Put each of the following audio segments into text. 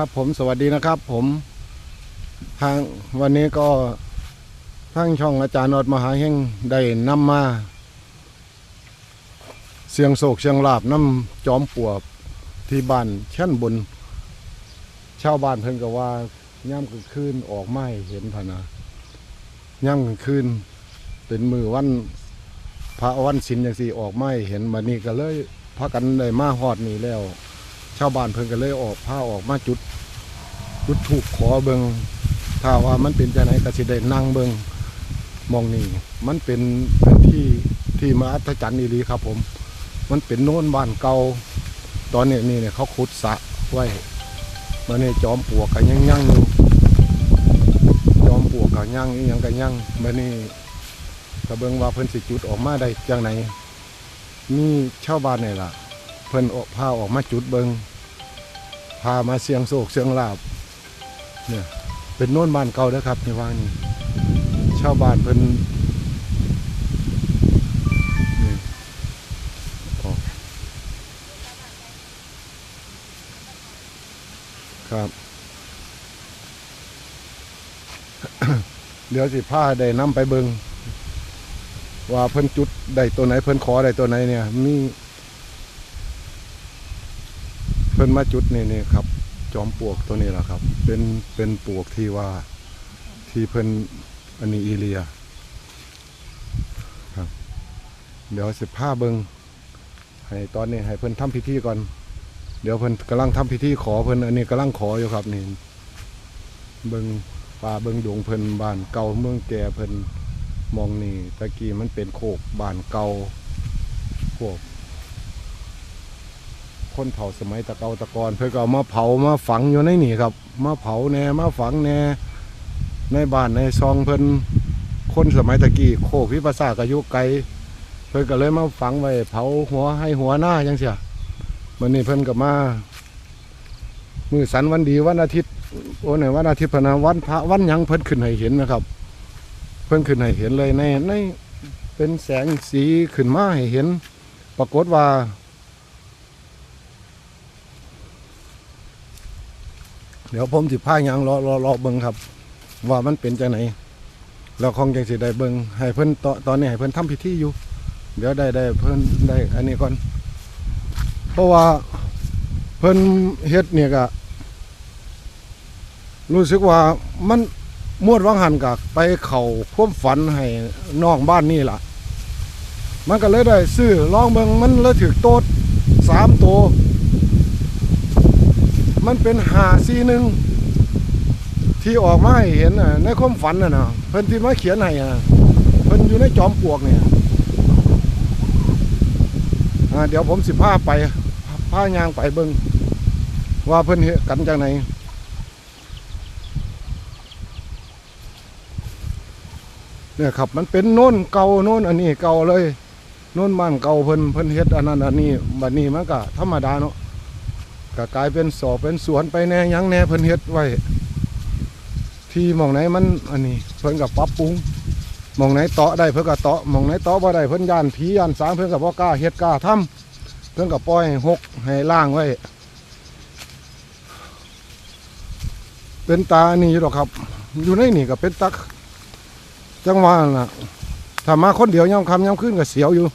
ครับผมสวัสดีนะครับผมทางวันนี้ก็ทางช่องอาจารย์นอดมหาเฮงได้นำมา เสียงโศกเสียงลาบน้ำจอมปวกที่บ้านเช่นบนชาวบ้านเพิ่นก็ว่าย่ำกลางคืนออกไม้เห็นพะนะย่ำกลางคืนเป็นมือวันพระวันศิลอย่างสี่ออกไม้เห็นมานี่ก็เลยพากันได้มาฮอดนี่แล้ว ชาวบ้านเพิ่นก็เลยออกผ้าออกมาจุด จุดถูกขอเบิงถ้าว่ามันเป็นจะไหนก็สิได้นั่งเบิงมองนี่มันเป็นเป็นที่ที่มหัศจรรย์อีหลีครับ ผม มันเป็นโน่นบ้านเก่าตอนนี้นี่เนี่ยเขาขุดสะไว้มาเนี่จอมปวกกันยังยังอยู่จอมปวกกันยังอีหยังกันยังมานี่กระเบิงว่าเพิ่นสิจุดออกมาได้จังไหนมีชาวบ้านนี่ล่ะ เพิ่นออกพาออกมาจุดเบิงพามาเสียงโศกเสียงลาบเนี่ยเป็นโน่นบ้านเก่าเด้อครับในว่างนี่ชาวบ้านเพิ่นนี่อ๋อครับเดี๋ยวสิพาได้นำไปเบิงว่าเพิ่นจุดได้ตัวไหนเพิ่นขอได้ตัวไหนเนี่ยมี เพิ่นมาจุดนี่นี่ครับ จอมปลวกตัวนี้แหละครับ เป็นเป็นปลวกที่ว่าที่เพิ่นอันนี้อีเลียครับ เดี๋ยวสิผ้าเบิงให้ตอนนี้ให้เพิ่นทำพิธีก่อน เดี๋ยวเพิ่นกำลังทำพิธีขอเพิ่นอันนี้กำลังขออยู่ครับนี่เบิงป่าเบิงดงเพิ่นบ้านเก่าเมืองแก่เพิ่นมองนี่ตะกี้มันเป็นโคกบ้านเก่าพวก คนเผาสมัยตะเกาตะกอนเพื่อก็เอามาเผามาฝังอยู่ในนี่ครับ มาเผาแน่มาฝังแน่ในบ้านในซองเพิ่นคนสมัยตะกี้โคกพิภาษากอายุไกลเพิ่นก็เลยมาฝังไว้เผาหัวให้หัวหน้าจังเสียมันนี่เพิ่นก็มา มือสันวันดีวันอาทิตย์โอ้ไหนวันอาทิตย์พะนะวันพระวันยังเพิ่นขึ้นให้เห็นนะครับ เพิ่นขึ้นให้เห็นเลยในในเป็นแสงสีขึ้นมาให้เห็น ปรากฏว่า เดี๋ยวผมสิพายางรอรอรอเบิ่งครับ ว่ามันเป็นจังไหนเราคงจังสิได้เบิ่งให้เพิ่นตตอนนี้ให้เพิ่นทำพิธีอยู่ เดี๋ยวได้ได้เพิ่นได้อันนี้ก่อน เพราะว่าเพิ่นเฮ็ดเนี่ยก็รู้สึกว่ามันมวดวังหันกับไปเข่าควมฝันให้น้องบ้านนี่ล่ะ มันก็เลยได้ซื้อลองเบิงมันเลยถึกโต๊ดสามตัว มันเป็นหาซีหนึ่งที่ออกมาให้เห็นน่ะในความฝันน่ะนะเพิ่นที่มาเขียนให้อะเพิ่นอยู่ในจอมปลวกเนี่ยอ่าเดี๋ยวผมสิพาไปพายางไปเบิ่งว่าเพิ่นเฮ็ดกันจังไหนเนี่ยครับมันเป็นโน่นเก่าโน่นอันนี้เก่าเลยโน่นบ้านเก่าเพิ่นเพิ่นเฮ็ดอันนั้นอันนี้บัดนี้มันก็ธรรมดาเนาะ ก็กลายเป็นสอบเป็นสวนไปแน่ยังแน่เพิ่นเฮ็ดไว้ ที่มองไหนมันอันนี้เพิ่นก็ปรับปรุงมองไหนเตาะได้เพิ่นก็เตาะมองไหนเตาะบ่ได้เพิ่นย่านผีย่านสางเพิ่นก็บ่กล้าเฮ็ดกล้าทำเพิ่นก็ปล่อยหกให้ล่างไว้ เป็นตาอันนี้อยู่ดอกครับ อยู่ในนี่ก็เป็นตัก จังหวะน่ะถ้ามาคนเดียวยามคำยามคืนก็เสียวอยู่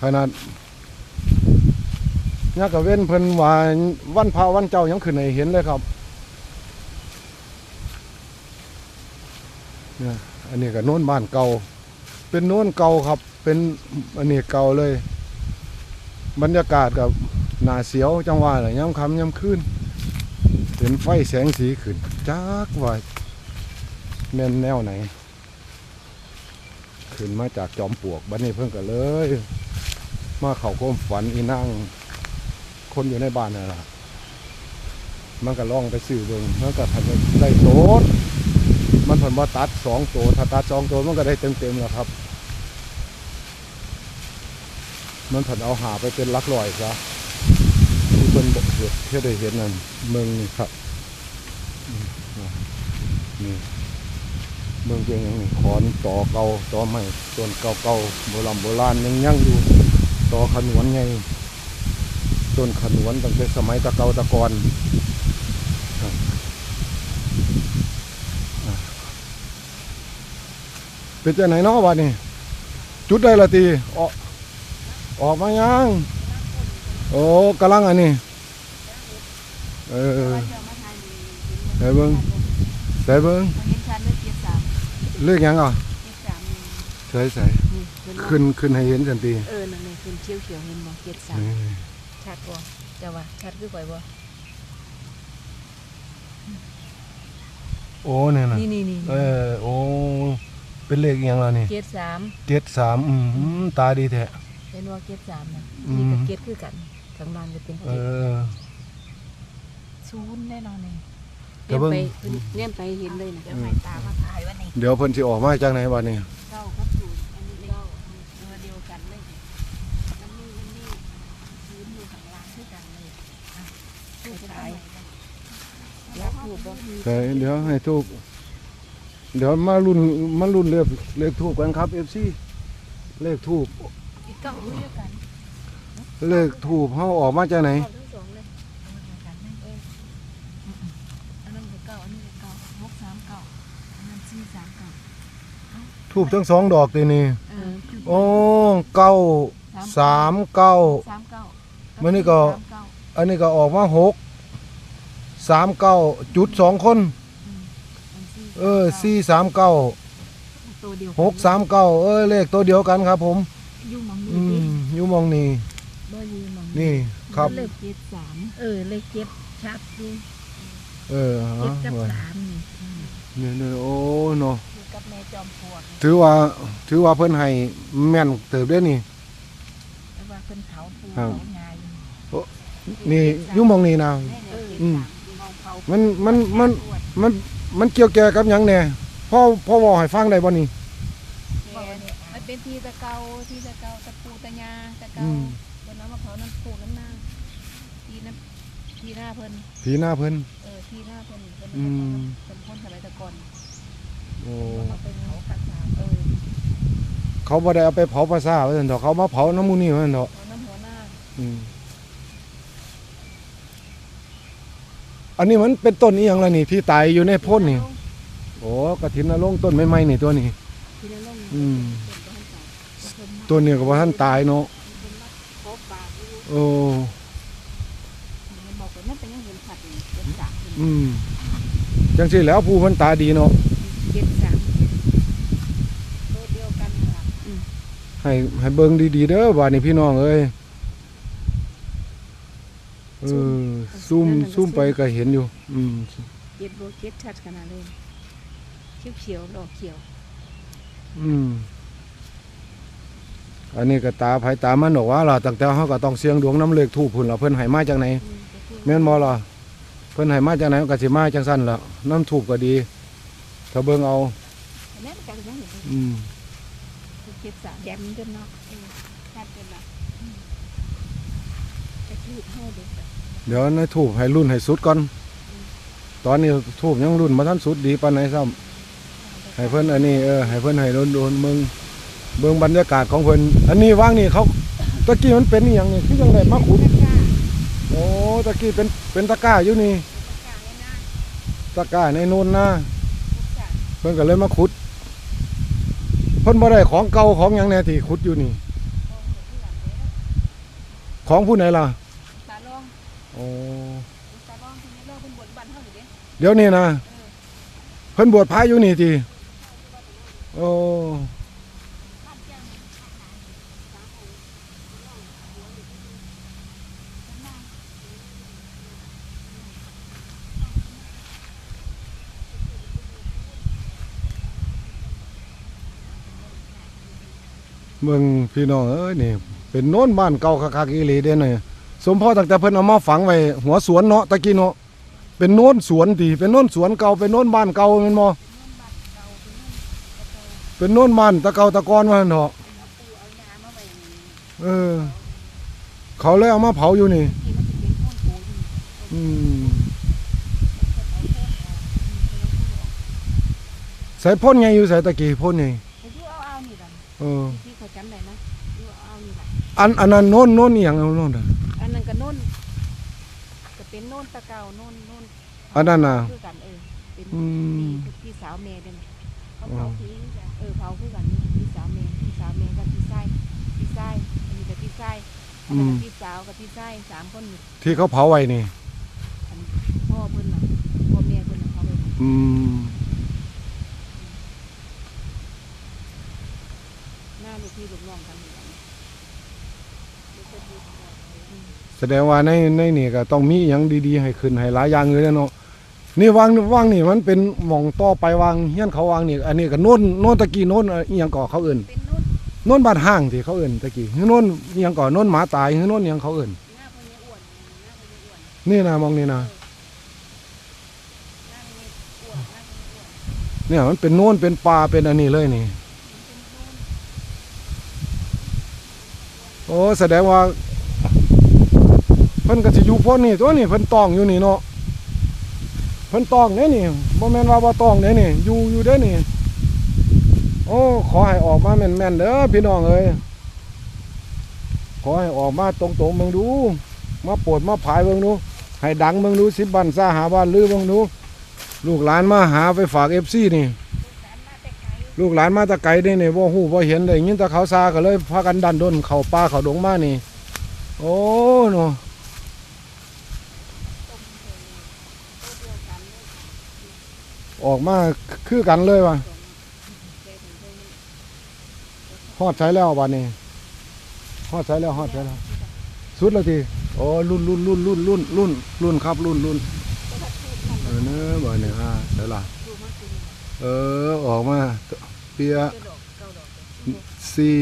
ขนาด เนี่ยก็เว้นเพิ่นว่าวันพระวันเจ้ายังขึ้นให้เห็นเลยครับเนี่ยอันนี้ก็โน้นบ้านเก่า เป็นโน้นเก่าครับ เป็นอันนี้เก่าเลย บรรยากาศกับหนาเสียวจังหวะเลยย้ำคำย้ำคืนเห็นไฟแสงสีขึ้นจักว่าแม่นแนวไหน ขึ้นมาจากจอมปลวกบัดนนี้เพิ่งก็เลย มาเข่าโคมฝันอีนั่ง คนอยู่ในบ้านนั่นแหละมันก็ล่องไปสื่อเบิงมันก็ทำได้โตดมันผลว่าตัดสองตัวถ้าตัดสองตัวมันก็ได้เต็มเต็มๆแล้วครับ มันผลเอาหาไปเป็นลักลอยซะที่เป็นบอกเหตุที่ได้เห็นนั่นเมืองนี่ครับนี่เมืองเป็นอย่างขอนต่อเก่าต่อใหม่ต้นเก่าๆโบราณโบราณยังยั่งอยู่ต่อขนวนไง ต้นขนวนตั้งแต่สมัยตะเกาตะกอนครับอะเป็นจะไหนเนาะวันนี้จุดได้ละตีออกออกมายังโอ้กำลังอันนี้เออว่เบิ่งใส่เบิ้งเห็นชันเลยเจ็ดสามเลขหยังอะเจ็ดสามใส่ใส่ขึ้นขึ้นให้เห็นสันติเออนั่นเลยขึ้นเขียวเขียวเห็นบ่เจ็ดสาม ชัดบ่จะว่าชัดคือข่อยบ่โอ้เนี่ยนะนี่นี่นี่เออโอ้เป็นเลขอิหยังล่ะนี่เจ็ดสามเจ็ดสามอืมตาดีแท้เห็นว่าเจ็ดสามนะอืม นี่ก็เจ็ดคือกันข้างล่างก็เป็นเอเจ็ดอศูนย์แน่นอนเลยแต่เบิ่งเลี้ยมไปเห็นเลยนะเดี๋ยวไปตามาถ่ายวันนี้เดี๋ยวเพิ่นสิออกมาจากไหนบัดนี้เก้าครับศูนย์อันนี้เก้าตัวเดียวกันเลยมันนี่มันนี่ศูนย์อยู่ข้างล่างคือกันเลยอะ ถูกถ่ายแล้วถูกบ่ใส่เดี๋ยวให้ทูกเดี๋ยวมารุ่นมารุ่นเลขเลขทูบกันครับ FC เลขทูบอีกเก้าอยู่ด้วยกันเลขทูบเฮาออกมาจากไหนเก้าทั้งสองเลยเอามากันเลยเอออันนั้นก็เก้าอันนี้ก็เก้าหกสามเก้าอันนั้นสี่สามเก้าทูบทั้งสองดอกตีนี่เออโอ้เก้าสามเก้า สามเก้ามื้อนี้ก็ สามเก้าอันนี้ก็ออกมาหก สามเก้าจุดสองคนอันสี่เออสี่สามเก้าตัวเดียวหกสามเก้าเออเลขตัวเดียวกันครับ ผมอยู่หมองอืนี้มอยู่หมองนี่บ่อยู่หมองนี่ครับ เลขเจ็ดสามเออเลขเจ็ดชัดดีเออเจ็ดฮะกับว่าสามนี่อืมเนี่ยเนี่ยโอ้เนาะอยู่กับแม่จอมปลวกนี่ถือว่าถือว่าเพิ่นให้แม่นเติบเด้อนี่ แต่ว่าเพิ่นเผาปูครับ เผางายอยู่นี่อยู่หมองนี่นะ เอออืม มองเผามันมันมันมันมันเกี่ยวแก่กับหยังแน่พ่อพ่อบอกให้ฟังได้บ่นี่ แม่เนี่ยมันเป็นที่ตะเกาที่ตะเกาตะปูตะยาตะเกาอืมเพิ่นเอามาเผาน้ำปูน้ำนางที่น้ำที่หน้าเพิ่นผีหน้าเพิ่น เออที่หน้าเพิ่นเพิ่นอืม เป็นคนสมัยแตะก่อนโอ้เขาเป็นเผาขัดสาเออเขาบ่ได้เอาไปเผาภาษาว่าซั่นเถอะเขามาเผาน้ำมูนี่ว่าซั่นเถอะเอาน้ำหัวหน้าอืม อันนี้มันเป็นต้นอีหยังล่ะนี่ที่ตายอยู่ในโพ่นนี่ โอ้กระถินนรงค์ต้นไม้ๆนี่ตัวนี้ ที่นั่นลงอืมเพิ่นตัวนี้ก็บ่ทันตายเนาะพบปากอยู่โอ้มันบอกว่ามันเป็นยังเห็นขัดอยู่เจ็ดสามอืมจังซี่แหล้วผู้เพิ่นตาดีเนาะเจ็ดสามตัวเดียวกันค่ะอืมให้ให้เบิ่งดีๆเด้อว่านี่พี่น้องเอ้ยเออ ซูมซูมไปก็เห็นอยู่ อืมเจ็ดโบเจ็ดชัดขนาดเลยเขียวเขียวๆดอกเขียว อืมอันนี้ก็ตาไผตามันบอกว่าล่ะตั้งแต่เฮาก็ต้องเสียงดวงน้ำเลขทูปพุ่นล่ะเพิ่นให้มาจากไหนอืมก็คือแม่นบ่ล่ะเพิ่นให้มาจากไหนก็สิมาจังซั่นล่ะน้ำทูปก็ดีถ้าเบิ่งเอาแม่นกันยังเห็นเลยอืมเจ็ดสามแดมจนเนาะเออชัดเป็นละอืมจะพูดให้เด็กอะ เดี๋ยวในทูปให้รุ่นให้สุดก่อน ตอนนี้ทูปยังรุ่นบ่ทันสุดดีปานไหนซ้ำให้เพิ่นอันนี้เออให้เพิ่นให้โดนๆเบิ่งเบิ่งบรรยากาศของเพิ่นอันนี้ว่างนี่เขาตะกี้มันเป็นอีหยังนี่คือจังไดมาขุดตะกร้าโอ้ตะกี้เป็นเป็นตะกร้าอยู่นี่ตะก้ารในนู่นน้าเพิ่นก็เลยมาขุดเพิ่นบ่ได้ของเก่าของหยังแน่ที่ขุดอยู่นี่ ของผู้ไหนล่ะ อ้ตาลองคนนี้ลองเป็นบนบันเท่าอยู่เด้เดี๋ยวนี้นะเพิ่นบวชพระอยู่นี่ติโอ้เมืองพี่น้องเอ้ยนี่ เป็นโน้นบ้านเก่าคักๆอีหลีเด้เนี่ย สมพ่อตั้งแต่เพิ่นเอามาฝังไว้หัวสวนเนาะตะกี้เนาะเป็นโน้นสวนติเป็นโน้นสวนเก่าเป็นโน้นบ้านเก่าแม่นบ่เป็นโน้นบ้านตะเก่าตะกอนว่าซั่นเถาะปูเอายามาไว้นี่เออ เขาเลยเอามาเผาอยู่นี่ที่มันจะเป็นข้นปูอยู่อืมใส่พ่นไงอยู่ใส่ตะกี้พ่นไงแต่ที่เอาเอานี่ล่ะเออที่เขาจำได้นะที่เอาเอานี่ล่ะอันอันนั้นโน้นโน้นอีหยังเอาโน้นน่ะอั นนั้นก็โน่นเป็นโน่นตะเกาโน่นโน่นอันนั้นน่ะคือกันเออเป็นอืม พี่พี่สาวเมย์เป็นเขาอ๋อเผาคือกันเออเผาคือกันนี่พี่สาวเมย์พี่สาวเมย์กับพี่ไส้พี่ไส้อันนี้กับพี่ไส้อันนั้นกับพี่สาวกับพี่ไส้สามคนนี่ที่เขาเผาไว้นี่ อันพ่อเพิ่นน่ะพ่อแม่เพิ่นน่ะเขาไปอืมหน้าลูกพี่ลูกน้องกันอยู่กันลูกเพิ่นอยู่กันอืม แสดงว่าในในนี่ก็ต้องมีหยังดีๆ ให้ขึ้นให้หลายอย่างเลยเนาะนี่วางวางนี่มันเป็นหม่องต่อไปวางเฮียนเขาวางนี่อันนี้ก็โน่นโน่นตะกี้โน่นอีหยังก่อเขาเอิ้นเป็นโน่นโน่นบ้านห้างที่เขาเอิ้นตะกี้คือโน่นอีหยังก่อโน่นหมาตายคือโน่นอีหยังเขาเอิ้นหน้าเพิ่นยังอ้วนหน้าเพิ่นยังอ้วนนี่นะมองนี่นะหน้าเเพิ่นยังอ้วนหน้าเพิ่นยังอ้วนเนี่ยมันเป็นโน่นเป็นป่าเป็นอันนี้เลยนี่ โอ้แสดงว่าเพิ่นก็สิอยู่พ้นนี่ตัวนี่เพิ่นตองอยู่นี่เนาะเพิ่นตองเด้นี่บ่แม่นว่าบ่ตองเด้นี่อยู่อยู่เด้นี่ โอ้ ขอให้ออกมาแม่นๆเด้อพี่น้องเอ้ยขอให้ออกมาตรงๆเบิ่งดู มาโปรดมาผายเบิ่งดูให้ดังเบิ่งดูสิบ้านซาหาบ้านลือเบิ่งดูลูกหลานมาหาไปฝาก FC นี่ ลูกหลานมาตะไกลได้นี่บ่ฮู้บ่เห็นได้ยินแต่เขาซาก็เลยพากันดันด้นเข้าป่าเข้าดงมานี่ โอ้เนาะ ออกมาคือกันเลยว่ะฮอดใช้แล้วบัดนี้ฮอดใช้แล้วฮอดใช้แล้วสุดแล้วทีโอ้รุ่นรุ่นรุ่นรุ่นรุ่นรุ่นรุ่นครับรุ่นรุ่นเออเนอะบ่เนี่ยอ่าเดี๋ยวล่ะเออออกมาเปียสี่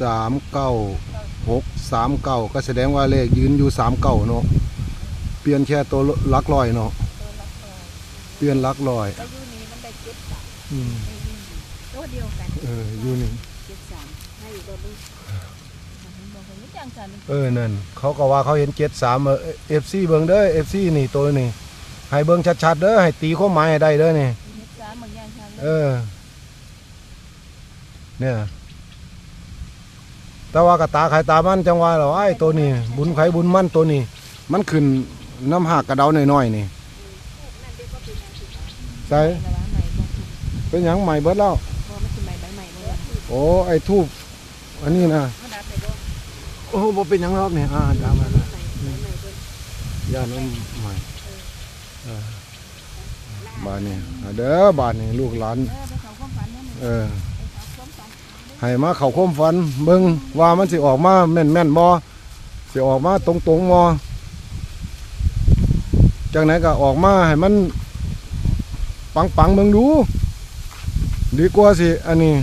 สามเก้าหกสามเก้าก็แสดงว่าเลขยืนอยู่สามเก้าเนาะเปลี่ยนแค่ตัวลักลอยเนาะ เปลี่ยนหลักลอยแล้วยูนี้มันได้เจ็ดสามอืมตัวเดียวกันเอออยู่นี่เจ็ดสามให้อยู่ตัวนึงบอกว่าอย่างจันเออนั่นเขาก็ว่าเขาเห็นเจ็ดสามเอฟซีเบิ้งเด้อเอฟซีนี่ตัวนี่ให้เบิ้งชัดๆเด้อให้ตีความหมายให้ได้เด้อนี่เจ็ดสามบางอย่างชันเออเนี่ยแต่ว่ากระตาไข่ตามันจังว่าเหรอไอ้ตัวนี้บุญไข่บุญมันตัวนี้ มันขึ้นน้ำหักกระเดาหน่อยๆนี่ ใช่เป็นหยังใหม่เบิดแล้วพอมันคือใหม่ใบใหม่เมื่อโอ้ไอ้ทูบอันนี้นะเขาดับไปบ่โอ้บ่เป็นหยังหรอกนี่อ่าจามาละใหม่ใหม่เพิ่นย่าน้ำใหม่เออบานนี้อ่าเด้อบานนี้ลูกหลานเออไปเขาความฝันนั่นเออไปเขาความฝันให้มาเข้าความฝันเบิ่งว่ามันสิออกมาแม่นแม่นๆบ่สิออกมาตรงตรงๆบ่จากไหนก็ออกมาให้มัน ปังปังเบิ่งดู ดีกว่าสิ อันนี้